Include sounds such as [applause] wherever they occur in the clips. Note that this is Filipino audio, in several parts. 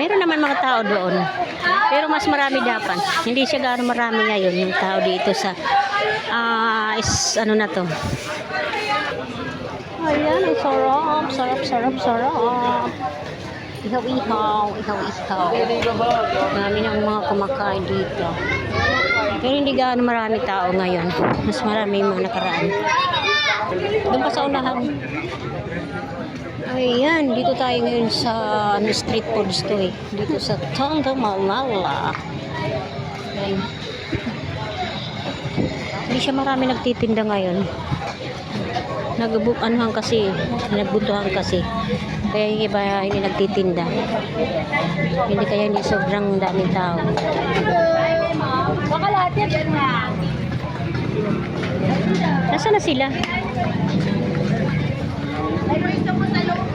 Meron naman mga tao doon. Pero mas marami dapat. Hindi siya gaano marami ngayon yung tao dito sa ah is ano na to. Ayan, ang sarap, sarap, sarap, sarap. Ihaw, ihaw, ihaw, ihaw. Marami ng mga kumakain dito. Pero hindi gaano marami tao ngayon. Mas marami yung mga nakaraan. Doon pa sa unahan. Ayan, dito tayo ngayon sa ano, street foods to eh. Dito sa Tondo, Malala. Ayan. Hindi siya marami nagtitinda ngayon. Nagbukanuhan kasi, nagbutuhan kasi. Kaya yung iba hindi nagtitinda. Hindi kaya hindi sobrang daming tao. Baka lahat yan. Nasaan na sila?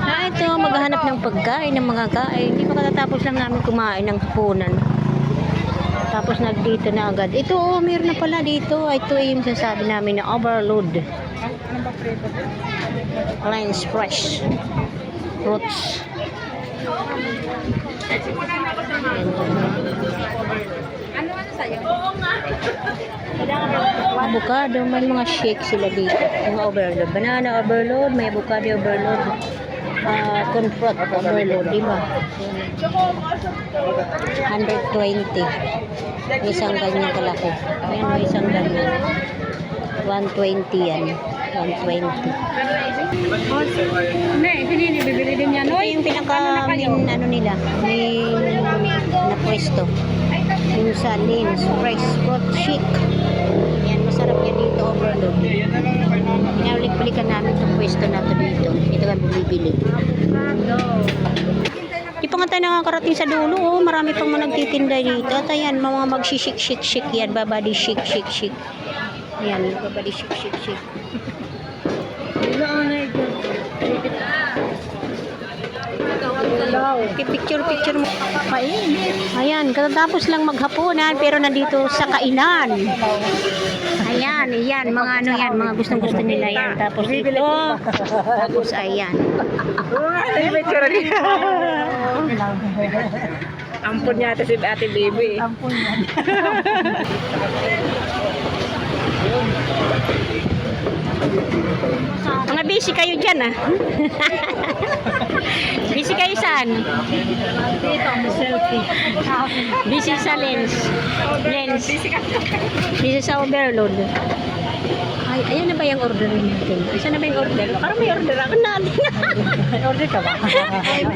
Ah, ito, maghahanap ng pagkain, ng mga kain. Hindi pa katatapos lang namin kumain ng punan. Tapos nagdito na agad. Ito, oh, meron na pala dito. Ito yung sasabi namin na overload. Lines fresh. Fruits. Ano ano sa'yo? Oo nga. Avocado, may mga shake sila dito. Mga overload. Banana overload, may avocado overload. Ah, confront overload, di ba? 120. Isang ganyan kalaki. Ayan, may isang ganyan. 120 yan. 120. Hindi, hindi, bibili din yan. Ito yung pinaka main, ano nila, main na pwesto. Yung sa Lins, Fresh Fruit Chic. Yan dito, overload. Pinaulit-balikan namin itong pwesto na to dito. Bumibili. Di pa nga tayo nakakarating sa dulo, oh. Marami pang mga nagtitinda dito. At ayan, mga magsishik-shik-shik yan. Babadi shik-shik-shik. Ayan, babadi shik-shik-shik. Picture-picture mo. Ayan, katatapos lang maghapunan pero nandito sa kainan. Ayan, ayan, mga ano yan, mga gustong-gusto nila yan. Tapos ito, tapos ayan. Ampun niya si Ate Baby. Ampun Mga busy kayo dyan ah. [laughs] saan? Dito, selfie. Busy sa lens. Lens. Busy sa overload. Ay, ayan na ba yung order natin? Isa na ba yung order? Parang may order ako natin. Order ka ba? [laughs]